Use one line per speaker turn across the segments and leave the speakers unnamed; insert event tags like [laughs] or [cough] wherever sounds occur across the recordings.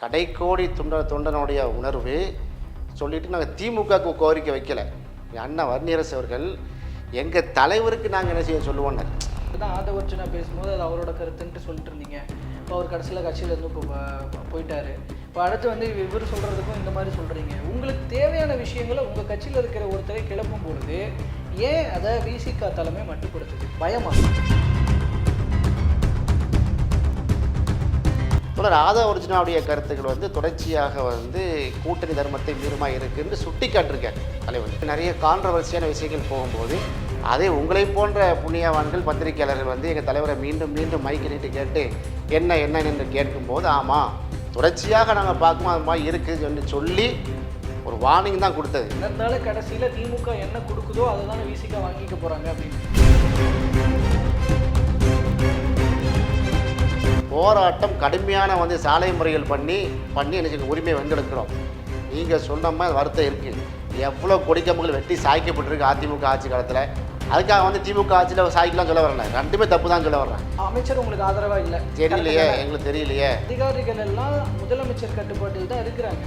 கடைக்கோடி தொண்ட தொண்டனுடைய உணர்வு சொல்லிட்டு நாங்கள் திமுகவுக்கு கோரிக்கை வைக்கல. என் அண்ணா வர்ணியரசு அவர்கள் எங்கள் தலைவருக்கு நாங்கள் என்ன செய்ய சொல்லுவோன்னார்
தான் ஆதவர்ச்சனா பேசும்போது அது அவரோட கருத்துன்ட்டு சொல்லிட்டு இருந்தீங்க. இப்போ அவர் கடைசியில் கட்சியிலேருந்து இப்போ போயிட்டாரு. இப்போ அடுத்து வந்து இவர் சொல்கிறதுக்கும் இந்த மாதிரி சொல்கிறீங்க உங்களுக்கு தேவையான விஷயங்களை உங்கள் கட்சியில் இருக்கிற ஒருத்தரை கிளப்பும் பொழுது ஏன் அதை விசிகா தலைமை மட்டுப்படுத்துது? பயமா?
தொடர் ஆதா ஒரிஜினாவுடைய கருத்துக்கள் வந்து தொடர்ச்சியாக வந்து கூட்டணி தர்மத்தை மீறுமா இருக்குன்னு சுட்டி காட்டிருக்கார் தலைவர். நிறைய கான்ட்ரவர்சியான விஷயங்கள் போகும்போது அதே உங்களை போன்ற புண்ணியவான்கள் பத்திரிகையாளர்கள் வந்து எங்கள் தலைவரை மீண்டும் மீண்டும் மைக்கு நீட்டு கேட்டு என்ன என்ன என்று கேட்கும்போது ஆமாம் தொடர்ச்சியாக நாங்கள் பார்க்கும்போது அது மாதிரி இருக்குதுன்னு சொல்லி ஒரு வார்னிங் தான் கொடுத்தது.
இருந்தாலும் கடைசியில் திமுக என்ன கொடுக்குதோ அதை தானே வீசிக்க வாங்கிக்க போகிறாங்க அப்படின்னு.
போராட்டம் கடுமையான வந்து சாலை முறைகள் பண்ணி பண்ணி எனக்கு உரிமை வென்றெடுக்கிறோம். நீங்கள் சொன்ன மாதிரி வருத்தம் இருக்குது எவ்வளோ கொடிக்கம்புகள் வெட்டி சாய்க்கப்பட்டிருக்கு அதிமுக ஆட்சி காலத்தில். அதுக்காக வந்து திமுக ஆட்சியில் சாய்க்கலாம் சொல்ல வரல. ரெண்டுமே தப்பு தான் சொல்ல வர்றேன்.
அமைச்சர் உங்களுக்கு ஆதரவாக இல்லை?
தெரியலையே எங்களுக்கு தெரியலையே.
அதிகாரிகள் எல்லாம் முதலமைச்சர் கட்டுப்பாட்டில் தான் இருக்கிறாங்க.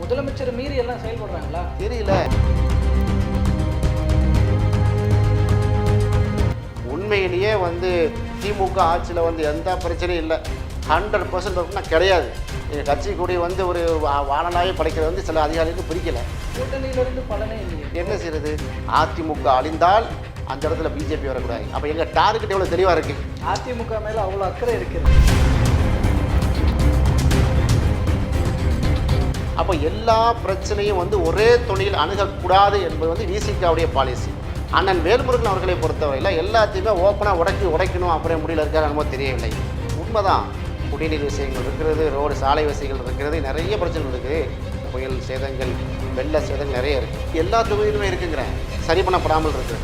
முதலமைச்சர் மீறி எல்லாம் செயல்படுறாங்களா?
தெரியல. உண்மையிலேயே வந்து திமுக ஆட்சியில் வந்து எந்த பிரச்சனையும் இல்லை. ஹண்ட்ரட் பர்சன்ட் கிடையாது. எங்கள் கட்சி கூடி வந்து ஒரு வா- வானலாவே படைக்கிறது வந்து சில அதிகாரிகளுக்கு பிடிக்கல.
கூட்டணியிலிருந்து பலனே
என்ன செய்யறது? அதிமுக அழிந்தால் அந்த இடத்துல பிஜேபி வரக்கூடாது. அப்போ எங்கள் டார்கெட் எவ்வளோ தெளிவாக இருக்குது
அதிமுக மேல அவ்வளோ அக்கறை இருக்குது
அப்போ எல்லா பிரச்சனையும் வந்து ஒரே துணியில் அணுகக்கூடாது என்பது வந்து விசிகாவுடைய பாலிசி அண்ணன் வேல்முருகன் அவர்களை பொறுத்தவரையில் எல்லாத்தையுமே ஓப்பனாக உடைக்கி உடைக்கணும் அப்படியே முடியல இருக்காரு நம்ம தெரியவில்லை. உண்மைதான். குடிநீர் விஷயங்கள் இருக்கிறது ரோடு சாலை வசதிகள் இருக்கிறது நிறைய பிரச்சனைகள் இருக்குது. புயல் சேதங்கள் வெள்ள சேதங்கள் நிறைய இருக்குது எல்லா தொகுதியிலுமே இருக்குங்கிறேன் சரி பண்ணப்படாமல் இருக்குது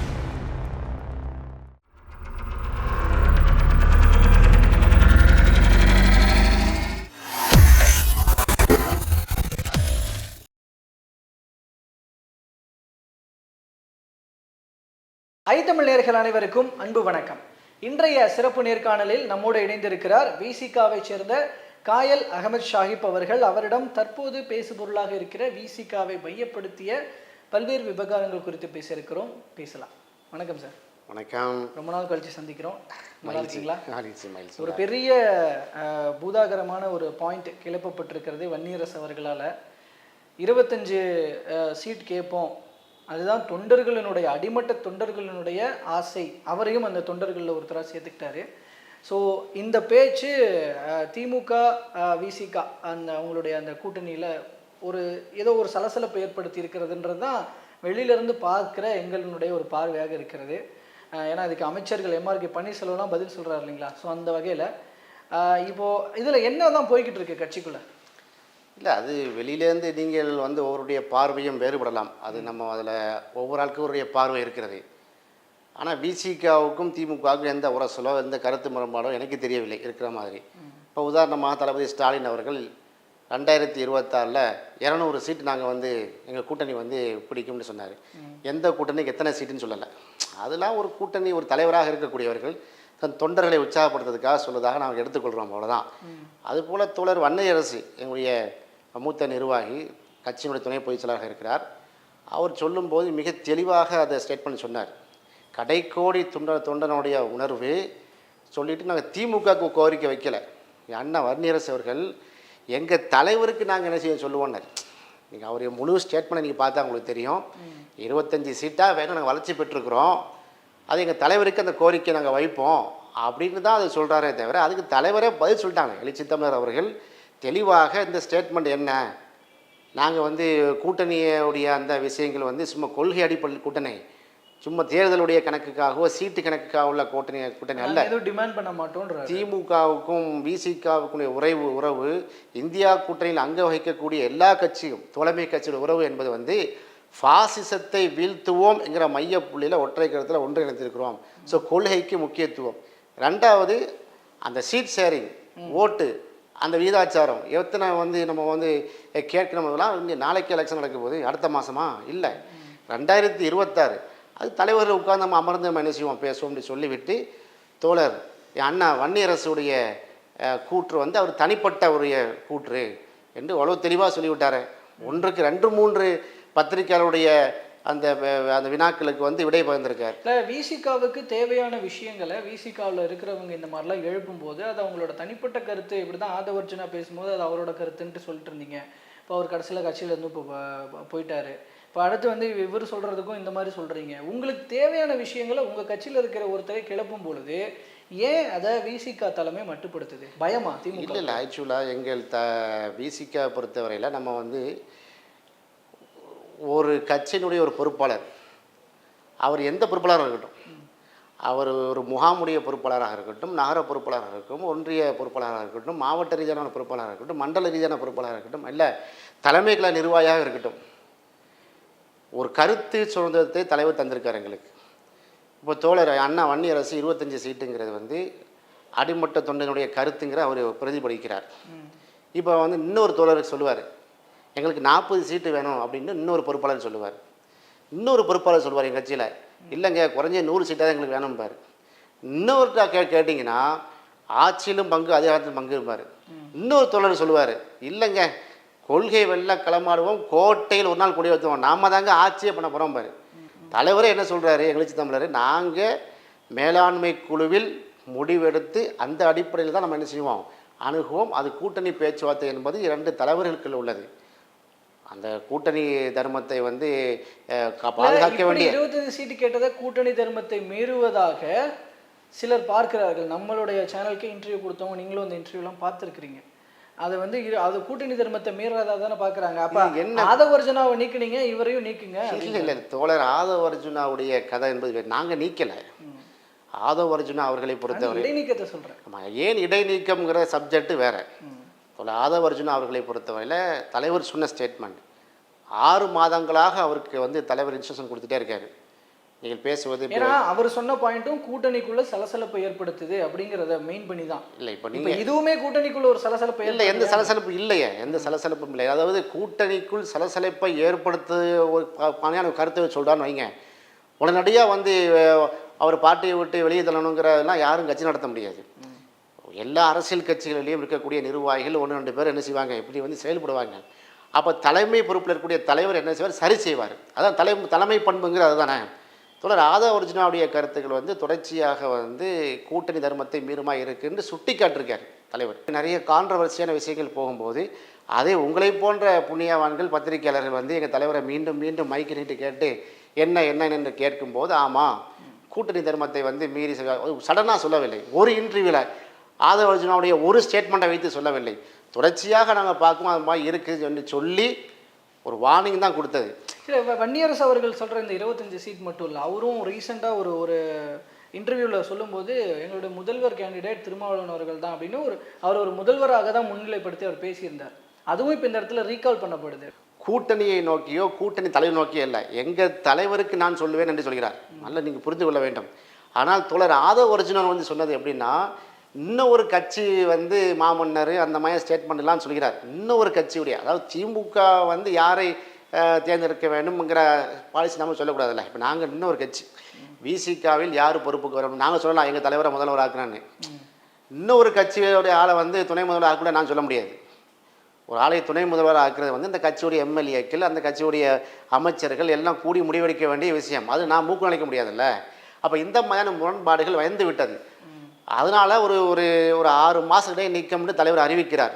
ஐத்தமிழ் நேர்கள் அனைவருக்கும் அன்பு வணக்கம். இன்றைய சிறப்பு நேர்காணலில் நம்மோடு இணைந்திருக்கிறார் விசிகாவை சேர்ந்த காயல் அகமது ஷாஹிப் அவர்கள். அவரிடம் தற்போது பேசுபொருளாக இருக்கிற விசிகாவை மையப்படுத்திய பல்வேறு விவகாரங்கள் குறித்து பேச இருக்கிறோம் பேசலாம். வணக்கம் சார்
வணக்கம்.
ரொம்ப நாள் கழிச்சு சந்திக்கிறோம். நல்லா இருக்கீங்களா? ஒரு பெரிய பூதாகரமான ஒரு பாயிண்ட் கிளப்பப்பட்டிருக்கிறது வன்னியரசு அவர்களால். இருபத்தஞ்சு சீட் கேட்போம். அதுதான் தொண்டர்களினுடைய அடிமட்ட தொண்டர்களினுடைய ஆசை. அவரையும் அந்த தொண்டர்களில் ஒருத்தராக சேர்த்துக்கிட்டாரு. ஸோ இந்த பேச்சு திமுக விசிகா அந்த அவங்களுடைய அந்த கூட்டணியில் ஒரு ஏதோ ஒரு சலசலப்பை ஏற்படுத்தி இருக்கிறதுன்றது தான் வெளியிலேருந்து பார்க்குற எங்களுடைய ஒரு பார்வையாக இருக்கிறது. ஏன்னா இதுக்கு அமைச்சர்கள் எம்ஆர்கே பன்னீர்செல்வம்லாம் பதில் சொல்கிறார் இல்லைங்களா? ஸோ அந்த வகையில் இப்போது இதில் என்ன தான் போய்கிட்டு இருக்கு கட்சிக்குள்ளே?
இல்லை அது வெளியிலேருந்து நீங்கள் வந்து ஒவ்வொருடைய பார்வையும் வேறுபடலாம். அது நம்ம அதில் ஒவ்வொரு ஆட்களுடைய பார்வை இருக்கிறது. ஆனால் பிசிகாவுக்கும் திமுகவுக்கும் எந்த உரசலோ எந்த கருத்து முரண்பாடோ எனக்கு தெரியவில்லை இருக்கிற மாதிரி. இப்போ உதாரணமாக தளபதி ஸ்டாலின் அவர்கள் ரெண்டாயிரத்தி இருபத்தாறில் இரநூறு சீட்டு நாங்கள் வந்து எங்கள் கூட்டணி வந்து பிடிக்கும்னு சொன்னார். எந்த கூட்டணிக்கு எத்தனை சீட்டுன்னு சொல்லலை. அதெல்லாம் ஒரு கூட்டணி ஒரு தலைவராக இருக்கக்கூடியவர்கள் தன் தொண்டர்களை உற்சாகப்படுத்துறதுக்காக சொல்வதாக நாங்கள் எடுத்துக்கொள்கிறோம் அவ்வளோதான் அதுபோல் தோழர் வன்னையரசு எங்களுடைய மூத்த நிர்வாகி கட்சியினுடைய துணை பொதுச் செயலாளராக இருக்கிறார். அவர் சொல்லும்போது மிக தெளிவாக அதை ஸ்டேட்மெண்ட் சொன்னார். கடைக்கோடி தொண்ட தொண்டனுடைய உணர்வு சொல்லிட்டு நாங்கள் திமுகவுக்கு கோரிக்கை வைக்கல. என் அண்ணா வன்னியரசு அவர்கள் எங்கள் தலைவருக்கு நாங்கள் என்ன செய்ய சொல்லுவோன்னார். நீங்கள் அவருடைய முழு ஸ்டேட்மெண்ட்டை நீங்கள் பார்த்தா உங்களுக்கு தெரியும். இருபத்தஞ்சி சீட்டாக வேணும் நாங்கள் வளர்ச்சி பெற்றிருக்கிறோம் அது எங்கள் தலைவருக்கு அந்த கோரிக்கை நாங்கள் வைப்போம். அப்படின்னு தான் அதை சொல்கிறாரே தவிர அதுக்கு தலைவரே பதில் சொல்லிட்டாங்க. எழுச்சி தமிழர் அவர்கள் தெளிவாக இந்த ஸ்டேட்மெண்ட் என்ன? நாங்கள் வந்து கூட்டணியுடைய அந்த விஷயங்கள் வந்து சும்மா கொள்கை அடிப்படையில் கூட்டணி. சும்மா தேர்தலுடைய கணக்குக்காகவோ சீட்டு கணக்குக்காக உள்ள கூட்டணி கூட்டணி அல்ல.
எதுவும் டிமாண்ட் பண்ண மாட்டோன்ற
திமுகவுக்கும் விசிகாவுக்கும் உறவு உறவு இந்தியா கூட்டணியில் அங்க வகிக்கக்கூடிய எல்லா கட்சியும் தலைமை கட்சியோட உறவு என்பது வந்து பாசிசத்தை வீழ்த்துவோம் என்கிற மைய புள்ளியில் ஒற்றை கருத்தில் ஒன்றிணைந்திருக்கிறோம். ஸோ கொள்கைக்கு முக்கியத்துவம். ரெண்டாவது அந்த சீட் ஷேரிங் ஓட்டு அந்த வீதாச்சாரம் எத்தனை வந்து நம்ம வந்து கேட்கணும்லாம் இங்கே நாளைக்கு எலெக்ஷன் நடக்க போகுது அடுத்த மாதமா இல்லை. ரெண்டாயிரத்தி இருபத்தாறு. அது தலைவர்கள் உட்கார்ந்து நம்ம அமர்ந்து நம்ம என்ன செய்வோம்? பேசுவோம்னு சொல்லிவிட்டு தோழர் என் அண்ணா வன்னியரசுடைய கூற்று வந்து அவர் தனிப்பட்ட உடைய கூற்று என்று அவ்வளோ தெளிவாக சொல்லிவிட்டாரு. ஒன்றுக்கு ரெண்டு மூன்று பத்திரிகையாளருடைய அந்த அந்த வினாக்களுக்கு வந்து விடை பகிர்ந்திருக்கார்.
இல்லை விசிகாவுக்கு தேவையான விஷயங்களை விசிகாவில் இருக்கிறவங்க இந்த மாதிரிலாம் எழுப்பும்போது அது அவங்களோட தனிப்பட்ட கருத்து இப்படி தான் ஆதவர்ஜுனா பேசும்போது அது அவரோட கருத்துன்ட்டு சொல்லிட்டு இருந்தீங்க. இப்போ அவர் கடைசியில் கட்சியிலேருந்து இப்போ போயிட்டாரு. இப்போ அடுத்து வந்து இவர் சொல்கிறதுக்கும் இந்த மாதிரி சொல்கிறீங்க உங்களுக்கு தேவையான விஷயங்களை உங்கள் கட்சியில் இருக்கிற ஒருத்தரை கிளப்பும் பொழுது ஏன் அதை விசிகா தலைமை மட்டுப்படுத்துது? பயமா
இல்லை இல்லை ஆக்சுவலாக எங்கள் த விசிகா பொறுத்தவரையில் நம்ம வந்து ஒரு கட்சியினுடைய ஒரு பொறுப்பாளர். அவர் எந்த பொறுப்பாளராக இருக்கட்டும். அவர் ஒரு முகாமுடைய பொறுப்பாளராக இருக்கட்டும் நகர பொறுப்பாளராக இருக்கட்டும் ஒன்றிய பொறுப்பாளராக இருக்கட்டும் மாவட்ட ரீதியான பொறுப்பாளராக இருக்கட்டும் மண்டல ரீதியான பொறுப்பாளராக இருக்கட்டும் இல்லை தலைமை நிர்வாகியாக இருக்கட்டும். ஒரு கருத்து சுதந்திரத்தை தலைவர் தந்திருக்கார் எங்களுக்கு. இப்போ தோழர் அண்ணா வன்னியரசு இருபத்தஞ்சி சீட்டுங்கிறது வந்து அடிமட்ட தொண்டனுடைய கருத்துங்கிற அவர் பிரதிபலிக்கிறார். இப்போ வந்து இன்னொரு தோழருக்கு சொல்லுவார். எங்களுக்கு நாற்பது சீட்டு வேணும் அப்படின்னு இன்னொரு பொறுப்பாளர் சொல்லுவார். இன்னொரு பொறுப்பாளர் சொல்லுவார் எங்கள் கட்சியில். இல்லைங்க குறைஞ்ச நூறு சீட்டாக தான் எங்களுக்கு வேணும்பார். இன்னொருத்தா கே கேட்டிங்கன்னா ஆட்சியிலும் பங்கு அதிகாரத்திலும் பங்கு இருப்பார். இன்னொரு தோழர் சொல்லுவார் இல்லைங்க கொள்கை வெள்ள களமாடுவோம் கோட்டையில் ஒரு நாள் கொடி வைத்துவோம் நாம தாங்க ஆட்சியே பண்ண போகிறோம் பாரு தலைவரே என்ன சொல்கிறாரு எங்களுக்கு தமிழர் நாங்கள் மேலாண்மை குழுவில் முடிவெடுத்து அந்த அடிப்படையில் தான் நம்ம என்ன செய்வோம் அணுகுவோம். அது கூட்டணி பேச்சுவார்த்தை என்பது இரண்டு தலைவர்களுக்குள்ள உள்ளது. அந்த கூட்டணி தர்மத்தை வந்து பாதுகாக்க வேண்டிய
இருபத்தஞ்சு சீட்டு கேட்டதை கூட்டணி தர்மத்தை மீறுவதாக சிலர் பார்க்கிறார்கள். நம்மளுடைய சேனலுக்கு இன்டர்வியூ கொடுத்தவங்க நீங்களும் அந்த இன்டர்வியூலாம் பார்த்துருக்கிறீங்க. அதை வந்து இரு- அது கூட்டணி தர்மத்தை மீறதா தானே பார்க்குறாங்க. அப்போ
என்ன-
ஆதவர்ஜனாவை நீக்குனீங்க இவரையும் நீக்குங்க
இல்லை இல்லை தோழர் ஆதவ அர்ஜுனாவுடைய கதை என்பது வேறு. நாங்க நீக்கலை. ஆதவ அர்ஜுனா அவர்களை பொறுத்தவரை
இடைநீக்கத்தை சொல்கிறேன்
ஆமா, ஏன் இடைநீக்கம்ங்கிற சப்ஜெக்ட் வேற. தோழர் ஆதவ அர்ஜுனா அவர்களை பொறுத்தவரையில் தலைவர் சொன்ன ஸ்டேட்மெண்ட் ஆறு மாதங்களாக அவருக்கு வந்து தலைவர் இன்ஸ்ட்ரக்ஷன் கொடுத்துட்டே இருக்காரு. நீங்கள் பேசுவது
ஏன்னா அவர் சொன்ன பாயிண்ட்டும் கூட்டணிக்குள்ள சலசலப்பை ஏற்படுத்துது அப்படிங்கிறத மெயின் பண்ணி தான்.
இல்லை இப்போ நீங்கள்
இதுவுமே கூட்டணிக்குள்ள ஒரு சலசலப்பை
இல்லை எந்த சலசலப்பு இல்லையே எந்த சலசலப்பும் இல்லை. அதாவது கூட்டணிக்குள் சலசலப்பை ஏற்படுத்த ஒரு பாணியான ஒரு கருத்தை சொல்கிறான்னு வைங்க. உடனடியாக வந்து அவர் பார்ட்டியை விட்டு வெளியே தள்ளணுங்கிறதெல்லாம் யாரும் கட்சி நடத்த முடியாது. எல்லா அரசியல் கட்சிகளிலையும் இருக்கக்கூடிய நிர்வாகிகள் ஒன்று ரெண்டு பேர் என்ன செய்வாங்க? இப்படி வந்து செயல்படுவாங்க. அப்போ தலைமை பொறுப்பில் இருக்கக்கூடிய தலைவர் என்ன செய்வார்? சரி செய்வார். அதான் தலை தலைமை பண்புங்கிறது அதுதானே. தொடர் ஆதா ஒரிஜினாவுடைய கருத்துக்கள் வந்து தொடர்ச்சியாக வந்து கூட்டணி தர்மத்தை மீறுமா இருக்குன்னு சுட்டி காட்டிருக்கார் தலைவர். நிறைய கான்ட்ரவர்சியான விஷயங்கள் போகும்போது அதே உங்களை போன்ற புண்ணியவான்கள் பத்திரிகையாளர்கள் வந்து எங்கள் தலைவரை மீண்டும் மீண்டும் மைக்கு நீட்டு கேட்டு என்ன என்ன என்று கேட்கும்போது ஆமாம் கூட்டணி தர்மத்தை வந்து மீறி சடனாக சொல்லவில்லை. ஒரு இன்டர்வியூவில் ஆதவ அர்ஜுனாவுடைய ஒரு ஸ்டேட்மெண்ட்டை வைத்து சொல்லவில்லை. தொடர்ச்சியாக நாங்கள் பார்க்கும் அது மாதிரி இருக்குது என்று சொல்லி ஒரு வார்னிங் தான் கொடுத்தது.
வ- வன்னியரசு அவர்கள் சொல்ற இந்த இருபத்தஞ்சு சீட் மட்டும் இல்லை அவரும் ரீசெண்டாக ஒரு ஒரு இன்டர்வியூவில் சொல்லும்போது எங்களுடைய முதல்வர் கேண்டிடேட் திருமாவளவன் அவர்கள் தான் அப்படின்னு ஒரு அவர் ஒரு முதல்வராக தான் முன்னிலைப்படுத்தி அவர் பேசியிருந்தார். அதுவும் இப்போ இந்த இடத்துல ரீகால் பண்ணப்படுது.
கூட்டணியை நோக்கியோ கூட்டணி தலைவர் நோக்கியோ இல்லை எங்கள் தலைவருக்கு நான் சொல்லுவேன் என்று சொல்கிறார். நல்லா நீங்கள் புரிந்து கொள்ள வேண்டும். ஆனால் தோழர் ஆதவ ஒரிஜினல் வந்து சொன்னது எப்படின்னா இன்னும் ஒரு கட்சி வந்து மாமன்னர் அந்த மாதிரி ஸ்டேட்மெண்ட்லாம் சொல்கிறார். இன்னும் ஒரு கட்சியுடைய அதாவது திமுக வந்து யாரை தேர்ந்தெடுக்க வேண்டும்ங்கிற பாலிசி நம்ம சொல்லக்கூடாதுல்ல. இப்போ நாங்கள் இன்னொரு கட்சி. விசிகாவில் யார் பொறுப்புக்கு வரணும் நாங்கள் சொல்லலாம் எங்கள் தலைவரை முதல்வர் ஆக்குறான்னு. இன்னொரு கட்சியோடைய ஆளை வந்து துணை முதல்வர் ஆக்கூட நான் சொல்ல முடியாது. ஒரு ஆளை துணை முதல்வர் ஆக்குறது வந்து இந்த கட்சியுடைய எம்எல்ஏக்கள் அந்த கட்சியுடைய அமைச்சர்கள் எல்லாம் கூடி முடிவெடுக்க வேண்டிய விஷயம். அது நான் மூக்கு அழைக்க முடியாதுல்ல. அப்போ இந்த மாதிரியான முரண்பாடுகள் வயந்து விட்டது. அதனால் ஒரு ஒரு ஒரு ஆறு மாதம் நீக்கம்னு தலைவர் அறிவிக்கிறார்.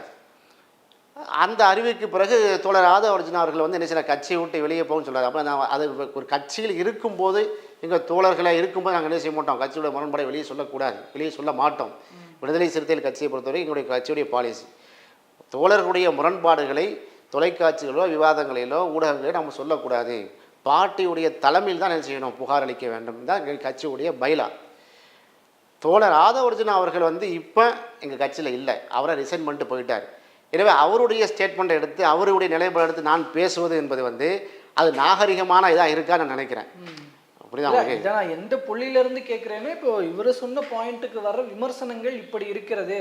அந்த அறிவிக்கு பிறகு தோழர் ஆதவ அர்ஜுனா அவர்கள் வந்து என்ன செய்யற கட்சியை விட்டு வெளியே போகணும்னு சொல்கிறார் அப்போ நான் அது ஒரு கட்சியில் இருக்கும்போது எங்கள் தோழர்களை இருக்கும்போது நாங்கள் என்ன செய்ய மாட்டோம்? கட்சியோட முரண்பாடை வெளியே சொல்லக்கூடாது. வெளியே சொல்ல மாட்டோம். விடுதலை சிறுத்தைகள் கட்சியை பொறுத்தவரை எங்களுடைய கட்சியுடைய பாலிசி தோழர்களுடைய முரண்பாடுகளை தொலைக்காட்சிகளோ விவாதங்களிலோ ஊடகங்களிலோ நம்ம சொல்லக்கூடாது. பார்ட்டியுடைய தலைமையில் தான் என்ன செய்யணும்? புகார் அளிக்க வேண்டும். தான் எங்கள் கட்சியுடைய பைலா தோழர் ஆதவர்ஜுனா அவர்கள் வந்து இப்போ எங்கள் கட்சியில் இல்லை. அவரை ரிசைன் பண்ணிட்டு போயிட்டார். எனவே அவருடைய ஸ்டேட்மெண்ட்டை எடுத்து அவருடைய நிலைப்பாடு எடுத்து நான் பேசுவது என்பது வந்து அது நாகரிகமான இதாக இருக்கான்னு நான் நினைக்கிறேன். அப்படிதான்
நான் எந்த புள்ளியில இருந்து கேட்குறேன்னா இப்போ இவர் சொன்ன பாயிண்ட்டுக்கு வர விமர்சனங்கள் இப்படி இருக்கிறது.